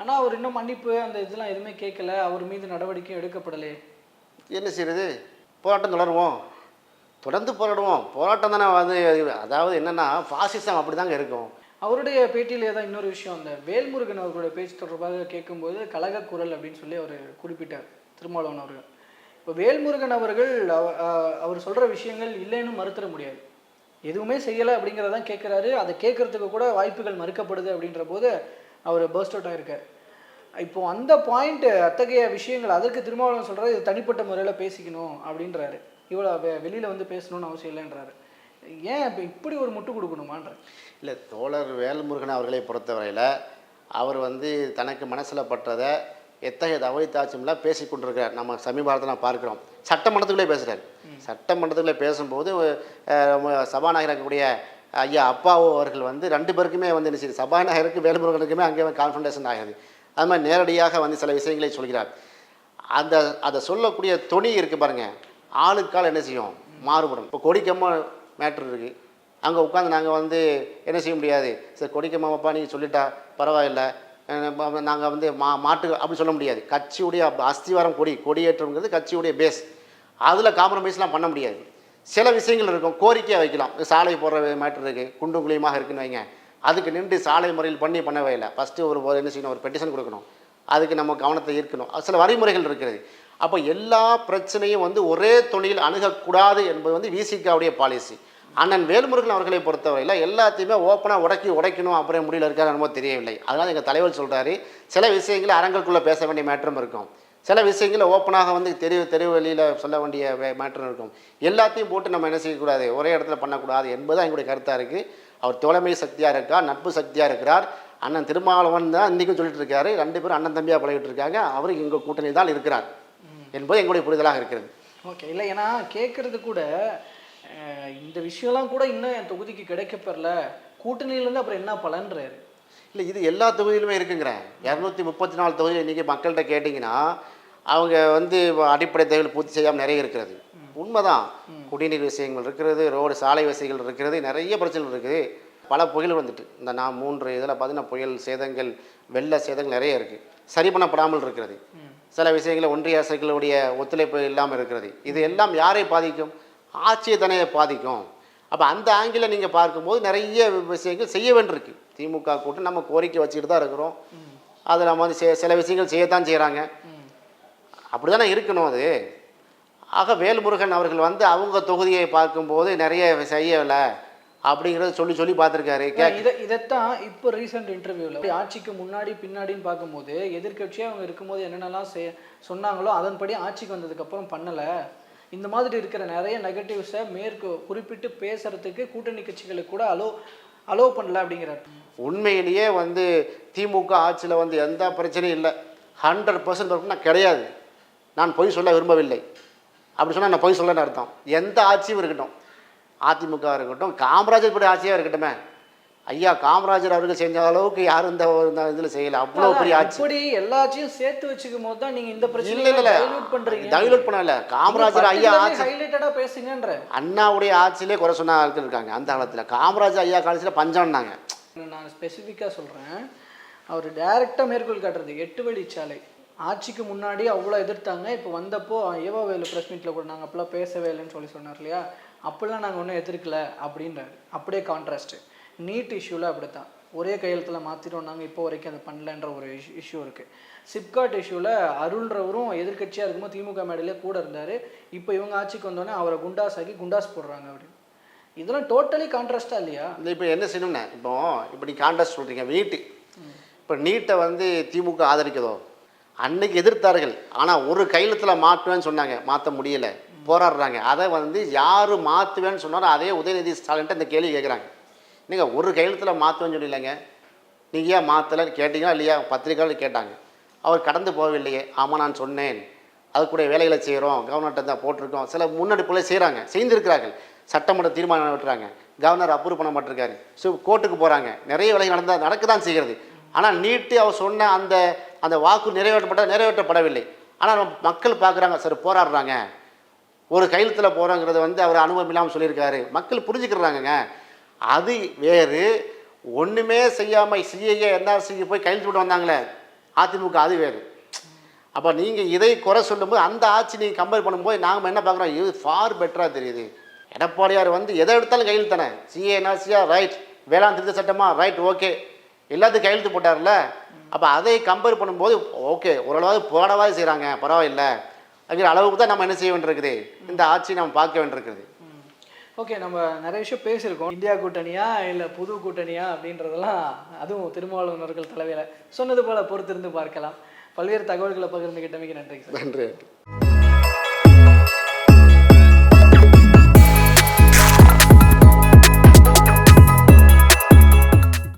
ஆனால் அவர் இன்னும் மன்னிப்பு அந்த இதெல்லாம் எதுவுமே கேட்கல அவர் மீது நடவடிக்கையும் எடுக்கப்படலே.
என்ன செய்யறது போராட்டம் தொடருவோம். தொடர்ந்து போராடுவோம். போராட்டம் தானே வந்து அதாவது என்னென்னா ஃபாசிசம் அப்படி தாங்க இருக்கும்.
அவருடைய பேட்டியிலே தான் இன்னொரு விஷயம். அந்த வேல்முருகன் அவர்களுடைய பேச்சு தொடர்பாக கேட்கும்போது கழக குரல் அப்படின்னு சொல்லி அவர் குறிப்பிட்டார். திருமாவளவன் அவர்கள். இப்போ வேல்முருகன் அவர்கள் அவர் சொல்கிற விஷயங்கள் இல்லைன்னு மறுத்தர முடியாது. எதுவுமே செய்யலை அப்படிங்கிறதான் கேட்குறாரு. அதை கேட்குறதுக்கு கூட வாய்ப்புகள் மறுக்கப்படுது அப்படின்ற போது அவர் பர்ஸ்ட் அவுட் ஆயிருக்கார். இப்போ அந்த பாயிண்ட் அத்தகைய விஷயங்கள் அதற்கு திருமாவளவன் சொல்கிறார் இது தனிப்பட்ட முறையில் பேசிக்கணும் அப்படின்றாரு. இவ்வளோ வெளியில் வந்து பேசணும்னு அவசியம் இல்லைன்றாரு. ஏன் இப்போ இப்படி ஒரு முட்டு கொடுக்கணுமான்ற
இல்லை தோழர் வேல்முருகன் அவர்களை பொறுத்தவரையில் அவர் வந்து தனக்கு மனசில் பட்டதை எத்தகைய தவறி தாட்சியம்லாம் பேசி கொண்டிருக்கிறார் நம்ம சமீபத்தில் நான் பார்க்குறோம். சட்டமன்றத்துக்குள்ளே பேசுகிறார் சட்டமன்றத்துக்குள்ளே பேசும்போது சபாநாயகர் இருக்கக்கூடிய ஐயா அப்பாவு அவர்கள் வந்து ரெண்டு பேருக்குமே வந்து என்ன செய்யுது சபாநாயகருக்கு வேல்முருகனுக்குமே அங்கே கான்ஃபன்டேஷன் ஆகுது அது மாதிரி நேரடியாக வந்து சில விஷயங்களை சொல்கிறார். அந்த அதை சொல்லக்கூடிய துணி இருக்கு பாருங்க. ஆளுக்கால் என்ன செய்யும்? மாறுபடும். இப்போ கொடிக்கம்மா மேட்ரு இருக்குது அங்கே உட்காந்து நாங்கள் வந்து என்ன செய்ய முடியாது? சரி கொடிக்கம்மாப்பா நீங்கள் சொல்லிட்டா பரவாயில்ல. நாங்கள் வந்து மா மாட்டு அப்படி சொல்ல முடியாது. கட்சியுடைய அஸ்திவாரம் கொடி கொடியேற்றம்ங்கிறது கட்சியுடைய பேஸ் அதில் காம்ப்ரமைஸ்லாம் பண்ண முடியாது. சில விஷயங்கள் இருக்கும். கோரிக்கையாக வைக்கலாம். சாலை போடுற மேட்ரு இருக்குது குண்டும் குழியுமாக இருக்குன்னு வைங்க. அதுக்கு நின்று சாலை முறையில் பண்ணி பண்ணவே இல்லை ஃபஸ்ட்டு ஒரு என்ன செய்யணும்? ஒரு பெட்டிஷன் கொடுக்கணும். அதுக்கு நம்ம கவனத்தை ஈர்க்கணும். சில வழிமுறைகள் இருக்கிறது. அப்போ எல்லா பிரச்சனையும் வந்து ஒரே தொழில் அணுகக்கூடாது என்பது வந்து விசிகாவுடைய பாலிசி அண்ணன் வேல்முருகன் அவர்களை பொறுத்தவரையில் எல்லாத்தையுமே ஓப்பனாக உடக்கி உடைக்கணும் அப்புறம் முடியல இருக்காரு என்னமோ தெரியவில்லை. அதனால் எங்கள் தலைவர் சொல்கிறாரு சில விஷயங்களை அரங்குக்குள்ளே பேச வேண்டிய மேட்டரும் இருக்கும். சில விஷயங்களை ஓப்பனாக வந்து தெரு தெரு வெளியில் சொல்ல வேண்டிய மேட்டரும் இருக்கும். எல்லாத்தையும் போட்டு நம்ம என்ன செய்யக்கூடாது? ஒரே இடத்துல பண்ணக்கூடாது என்பது எங்களுடைய கருத்தாக இருக்குது அவர் தோழமை சக்தியாக இருக்கார் நட்பு சக்தியாக இருக்கிறார். அண்ணன் திருமாவளவன் தான் இன்றைக்கும் சொல்லிட்டு இருக்காரு. ரெண்டு பேரும் அண்ணன் தம்பியாக பழகிட்டு இருக்காங்க. அவர் எங்கள் கூட்டணி தான் இருக்கிறார் என்பது எங்களுடைய புரிதலாக இருக்கிறது.
ஓகே. இல்லை ஏன்னா கேட்குறது கூட இந்த விஷயம்லாம் கூட இன்னும் என் தொகுதிக்கு கிடைக்கப்பெறல கூட்டணியிலேருந்து அப்புறம் என்ன பலன்றாரு?
இல்லை இது எல்லா தொகுதியிலுமே இருக்குங்கிறேன் இரநூத்தி முப்பத்தி நாலு தொகுதி இன்றைக்கி மக்கள்கிட்ட கேட்டிங்கன்னா அவங்க வந்து அடிப்படை தேவைகள் பூர்த்தி செய்யாமல் நிறைய இருக்கிறது. உண்மைதான். குடிநீர் விஷயங்கள் இருக்கிறது ரோடு சாலை வசதிகள் இருக்கிறது நிறைய பிரச்சனைகள் இருக்குது. பல புயல் வந்துட்டு. இந்த நான் மூன்று இதில் பார்த்தீங்கன்னா புயல் சேதங்கள் வெள்ள சேதங்கள் நிறைய இருக்குது சரி பண்ணப்படாமல் இருக்கிறது. சில விஷயங்களில் ஒன்றிய அரசுகளுடைய ஒத்துழைப்பு இல்லாமல் இருக்கிறது. இது எல்லாம் யாரை பாதிக்கும்? ஆட்சியை தானே பாதிக்கும். அப்போ அந்த ஆங்கிளில் நீங்கள் பார்க்கும்போது நிறைய விஷயங்கள் செய்ய வேண்டியிருக்கு. திமுக கூட்டம் நம்ம கோரிக்கை வச்சுக்கிட்டு தான் இருக்கிறோம். அது நம்ம வந்து சில விஷயங்கள் செய்யத்தான் செய்கிறாங்க. அப்படி தானே இருக்கணும் அது. ஆக வேல்முருகன் அவர்கள் வந்து அவங்க தொகுதியை பார்க்கும்போது நிறைய செய்யலை அப்படிங்கிறத சொல்லி சொல்லி பார்த்துருக்காரு. கே
இதை இதைத்தான் இப்போ ரீசெண்ட் இன்டர்வியூவில் ஆட்சிக்கு முன்னாடி பின்னாடின்னு பார்க்கும்போது எதிர்க்கட்சியாக அவங்க இருக்கும்போது என்னென்னலாம் செய் சொன்னாங்களோ அதன்படி ஆட்சிக்கு வந்ததுக்கப்புறம் பண்ணலை. இந்த மாதிரி இருக்கிற நிறைய நெகட்டிவ்ஸை மேற்கு குறிப்பிட்டு பேசுறதுக்கு கூட்டணி கட்சிகளுக்கு கூட அலோ அலோவ் பண்ணல அப்படிங்கிறார்.
உண்மையிலேயே வந்து திமுக ஆட்சியில் வந்து எந்த பிரச்சனையும் இல்லை. ஹண்ட்ரட் பர்சன்ட் நான் கிடையாது. நான் பொய் சொல்ல விரும்பவில்லை. அப்படி சொன்னால் நான் பொய் சொல்லன்னு அர்த்தம். எந்த ஆட்சியும் இருக்கட்டும். அதிமுக இருக்கட்டும் காமராஜர் படி ஆட்சியாக இருக்கட்டுமே. ஐயா காமராஜர் அவர்கள் செஞ்ச அளவுக்கு யாரும் இந்த இதில் செய்யலை. அவ்வளோ பெரிய ஆட்சி.
இப்படி எல்லாத்தையும் சேர்த்து வச்சுக்கும் போது தான் நீங்க இந்த
இல்லை
பிரச்சனையை
இல்லை
டைல்யூட் பண்றீங்க.
டைலூட் பண்ணல காமராஜர் ஐயா ஆட்சி
ஹைலைட்டடா பேசுங்கன்ற.
அண்ணாவுடைய ஆட்சியிலே குறை சொன்ன ஆட்கள் இருக்காங்க அந்த காலத்தில். காமராஜர் ஐயா காலத்தில் பஞ்சம்னாங்க.
நான் ஸ்பெசிஃபிக்காக சொல்கிறேன் அவர் டைரெக்டாக மேற்கோள் காட்டுறது எட்டு வழிச்சாலை ஆட்சிக்கு முன்னாடி அவ்வளோ எதிர்த்தாங்க. இப்போ வந்தப்போ ஏவா வேலு ப்ரெஸ் மீட்டில் கூட நாங்கள் அப்போல்லாம் பேசவே இல்லைன்னு சொல்லி சொன்னார் இல்லையா? அப்போல்லாம் நாங்கள் ஒன்றும் எதிர்க்கல அப்படின்றாரு. அப்படியே கான்ட்ராஸ்ட்டு நீட் இஷ்யூவில் அப்படித்தான். ஒரே கையெழுத்தில் மாற்றிட்டோம் நாங்கள் இப்போ வரைக்கும் அதை பண்ணலன்ற ஒரு இஷ்யூ இஷ்யூ இருக்குது சிப்காட் இஷ்யூவில் அருள்ன்றவரும் எதிர்க்கட்சியாக இருக்கும்போது திமுக மேடையிலே கூட இருந்தார். இப்போ இவங்க ஆட்சிக்கு வந்தோடனே அவரை குண்டாஸ் ஆக்கி குண்டாஸ் போடுறாங்க அப்படின்னு. இதெல்லாம் டோட்டலி கான்ட்ராஸ்டாக இல்லையா?
இந்த இப்போ என்ன செய்யணும்னா இப்போ இப்போ நீ கான்ட்ராஸ்ட் சொல்கிறீங்க நீட்டு இப்போ நீட்டை வந்து திமுக ஆதரிக்குதோ? அன்னைக்கு எதிர்த்தார்கள். ஆனால் ஒரு கையெழுத்தில் மாற்றுவேன்னு சொன்னாங்க மாற்ற முடியல. போராடுறாங்க. அதை வந்து யார் மாற்றுவேன்னு சொன்னாரோ அதே உதயநிதி ஸ்டாலின்ட்ட இந்த கேள்வி கேட்குறாங்க நீங்கள் ஒரு கையெழுத்தில் மாற்றுவேன்னு சொல்லிடலைங்க நீங்கள் ஏன் மாற்றலைன்னு கேட்டீங்களா? இல்லையா? பத்திரிக்கையாளர் கேட்டாங்க. அவர் கடந்து போகவில்லையே. ஆமாம் நான் சொன்னேன். அதுக்குடைய வேலைகளை செய்கிறோம் கவர்னர்கிட்ட தான் போட்டிருக்கோம். சில முன்னெடுப்புகளை செய்கிறாங்க செய்திருக்கிறார்கள். சட்டமன்ற தீர்மானம் விட்டுறாங்க கவர்னர் அப்ரூவ் பண்ண மாட்டிருக்காரு. ஸோ கோர்ட்டுக்கு போகிறாங்க நிறைய வேலைகள் நடந்தால் நடக்க தான் செய்கிறது. ஆனால் நீட்டு அவர் சொன்ன அந்த அந்த வாக்கு நிறைவேற்றப்பட்ட நிறைவேற்றப்படவில்லை. ஆனால் நம்ம மக்கள் பார்க்குறாங்க. சார் போராடுறாங்க. ஒரு கையெழுத்தில் போகிறோங்கிறத வந்து அவர் அனுபவம் இல்லாமல் சொல்லியிருக்காரு. மக்கள் புரிஞ்சுக்கிறாங்கங்க. அது வேறு. ஒன்றுமே செய்யாமல் சிஏஏ என்ஆர்சிக்கு போய் கையெழுத்து போட்டு வந்தாங்களே அதிமுக அது வேறு. அப்போ நீங்கள் இதை குறை சொல்லும்போது அந்த ஆட்சி நீங்கள் கம்பேர் பண்ணும்போது நாங்கள் என்ன பார்க்குறோம்? இது ஃபார் பெட்டராக தெரியுது. எடப்பாடியார் வந்து எதை எடுத்தாலும் கையெழுத்து தானே? சிஏ என்ஆர்சியா ரைட் வேளாண் திருத்த சட்டமா? ரைட் ஓகே எல்லாத்துக்கும் கையெழுத்து போட்டார்ல. அப்போ அதை கம்பேர் பண்ணும்போது ஓகே ஓரளவாவது போராடவாது செய்கிறாங்க பரவாயில்லை. அப்படிங்கிற அளவுக்கு தான் நம்ம என்ன செய்ய வேண்டியிருக்குது? இந்த ஆட்சி நம்ம பார்க்க வேண்டியிருக்குது.
ஓகே நம்ம நிறைய விஷயம் பேசியிருக்கோம். இந்தியா கூட்டணியா இல்லை புது கூட்டணியா அப்படின்றதெல்லாம் அதுவும் திருமாவளவர்கள் தலைமையில் சொன்னது போல பொறுத்திருந்து பார்க்கலாம். பல்வேறு தகவல்களை பகிர்ந்துகிட்டமைக்கு நன்றி சார்.
நன்றி.